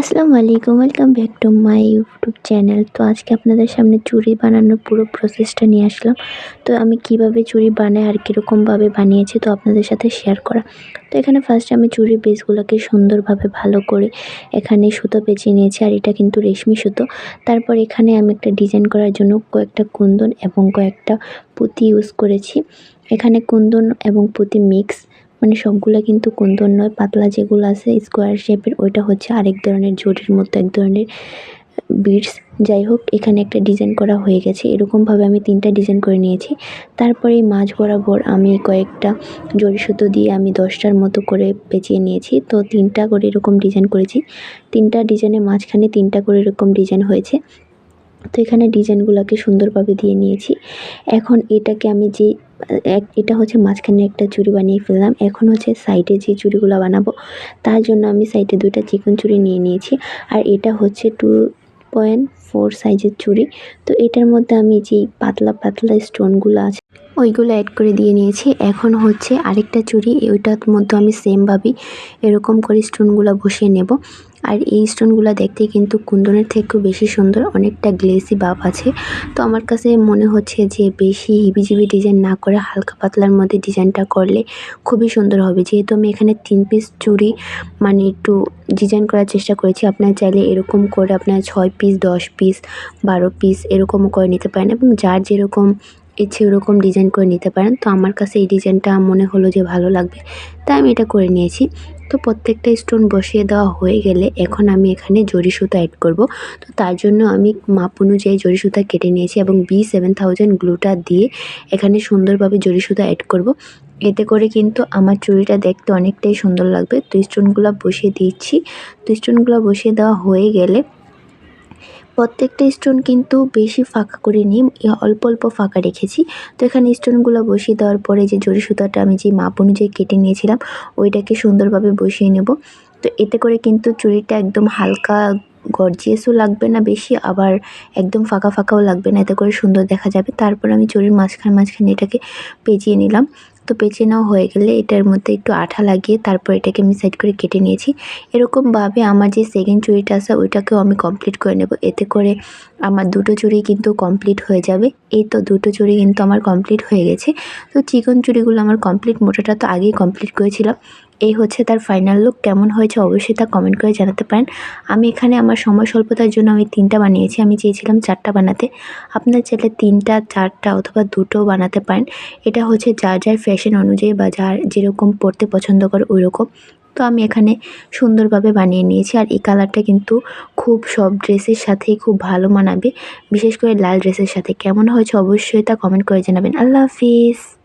আসসালামু আলাইকুম, welcome back to my YouTube channel. তো আজকে আপনাদের সামনে চুড়ি বানানোর পুরো প্রসেসটা নিয়ে আসলাম। তো আমি কীভাবে চুড়ি বানাই আর কীরকমভাবে বানিয়েছি, তো আপনাদের সাথে শেয়ার করা। তো এখানে ফার্স্টে আমি চুড়ির বেসগুলোকে সুন্দরভাবে ভালো করে এখানে সুতো পেঁচে নিয়েছি, আর এটা কিন্তু রেশমি সুতো। তারপর এখানে আমি একটা ডিজাইন করার জন্য কয়েকটা কুন্দন এবং কয়েকটা পুঁতি ইউজ করেছি। এখানে কুন্দন এবং পুঁতি মিক্স মানে সবগুলা কিন্তু কুন্দন নয়, পাতলা যেগুলো আছে স্কোয়ার শেপের ওইটা হচ্ছে আরেক ধরনের জরির মতো, এক ধরনের বিডস যাই হোক, এখানে একটা ডিজাইন করা হয়ে গেছে। এরকমভাবে আমি তিনটা ডিজাইন করে নিয়েছি। তারপরে মাঝ বরাবর আমি কয়েকটা জরি সুতো দিয়ে আমি দশটার মতো করে পেঁচিয়ে নিয়েছি। তো তিনটা করে এরকম ডিজাইন করেছি। তিনটা ডিজাইনের মাঝখানে তিনটা করে এরকম ডিজাইন হয়েছে। তো এখানে ডিজাইনগুলোকে সুন্দরভাবে দিয়ে নিয়েছি। এখন এটাকে আমি যে এটা হচ্ছে মাঝখানে একটা চুড়ি বানিয়ে ফেললাম। এখন হচ্ছে সাইডে যে চুড়িগুলো বানাবো, তার জন্য আমি সাইডে দুইটা চিকন চুড়ি নিয়ে নিয়েছি। আর এটা হচ্ছে টু পয়েন্ট ফোর সাইজের চুড়ি। তো এটার মধ্যে আমি যে পাতলা পাতলা স্টোনগুলো আছে, ওইগুলো অ্যাড করে দিয়ে নিয়েছি। এখন হচ্ছে আরেকটা চুড়ি, ওইটার মধ্যে আমি সেমভাবেই এরকম করে স্টোনগুলো বসিয়ে নেব। আর এই স্টোনগুলো দেখতে কিন্তু কুন্দনের থেকেও বেশি সুন্দর, অনেকটা গ্লেসি ভাব আছে। তো আমার কাছে মনে হচ্ছে যে বেশি হিবিজিবি ডিজাইন না করে হালকা পাতলার মধ্যে ডিজাইনটা করলে খুবই সুন্দর হবে। যেহেতু আমি এখানে তিন পিস চুড়ি মানে একটু ডিজাইন করার চেষ্টা করেছি, আপনার চাইলে এরকম করে আপনার ছয় পিস দশ পিস বারো পিস এরকমও করে নিতে পারেন এবং যার যেরকম ইচ্ছে ওরকম ডিজাইন করে নিতে পারেন। তো আমার কাছে এই ডিজাইনটা মনে হলো যে ভালো লাগবে, তাই আমি এটা করে নিয়েছি। তো প্রত্যেকটা স্টোন বসিয়ে দেওয়া হয়ে গেলে এখন আমি এখানে জরি সুতা অ্যাড করব। তো তার জন্য আমি মাপ অনুযায়ী জরি সুতা কেটে নিয়েছি এবং বি সেভেন থাউজেন্ড গ্লুটা দিয়ে এখানে সুন্দরভাবে জরি সুতা অ্যাড করব। এতে করে কিন্তু আমার চুড়িটা দেখতে অনেকটাই সুন্দর লাগবে। তো স্টোনগুলো বসিয়ে দিচ্ছি। তো স্টোনগুলো বসিয়ে দেওয়া হয়ে গেলে প্রত্যেকটা স্টোন কিন্তু বেশি ফাঁকা করে নিই অল্প অল্প ফাঁকা রেখেছি। তো এখানে স্টোনগুলো বসিয়ে দেওয়ার পরে যে জরি সুতাটা আমি যে মাপ অনুযায়ী কেটে নিয়েছিলাম, ওইটাকে সুন্দরভাবে বসিয়ে নেব। তো এতে করে কিন্তু চুড়িটা একদম হালকা গর্জিয়াসও লাগবে না বেশি, আবার একদম ফাঁকা ফাঁকাও লাগবে না, এতে করে সুন্দর দেখা যাবে। তারপর আমি চুড়ির মাঝখানে মাঝখানে এটাকে পেঁচিয়ে নিলাম। তো পেঁচে নেওয়া হয়ে গেলে এটার মধ্যে একটু আঠা লাগিয়ে তারপর এটাকে আমি সাইড করে কেটে নিয়েছি। এরকমভাবে আমার যে সেকেন্ড চুড়িটা আছে, ওইটাকেও আমি কমপ্লিট করে নেব। এতে করে আমার দুটো চুড়ি কিন্তু কমপ্লিট হয়ে যাবে। এই তো দুটো চুড়ি কিন্তু আমার কমপ্লিট হয়ে গেছে। তো চিকন চুড়িগুলো আমার কমপ্লিট মোটাটা তো আগেই কমপ্লিট করেছিলাম। এই হচ্ছে তার ফাইনাল লুক কেমন হয়েছে অবশ্যই তা কমেন্ট করে জানাতে পারেন। আমি এখানে আমার সময় স্বল্পতার জন্য আমি তিনটা বানিয়েছি, আমি চেয়েছিলাম চারটা বানাতে। আপনার চাইলে তিনটা, চারটা অথবা দুটো বানাতে পারেন। এটা হচ্ছে যার যার ফ্যাশন অনুযায়ী বা যার যেরকম পড়তে পছন্দ করে ওই রকম তো আমি এখানে সুন্দরভাবে বানিয়ে নিয়েছি আর এই কালারটা কিন্তু খুব সব ড্রেসের সাথেই খুব ভালো মানাবে। বিশেষ করে লাল ড্রেসের সাথে। কেমন হয়েছে অবশ্যই তা কমেন্ট করে জানাবেন। আল্লাহ হাফিজ।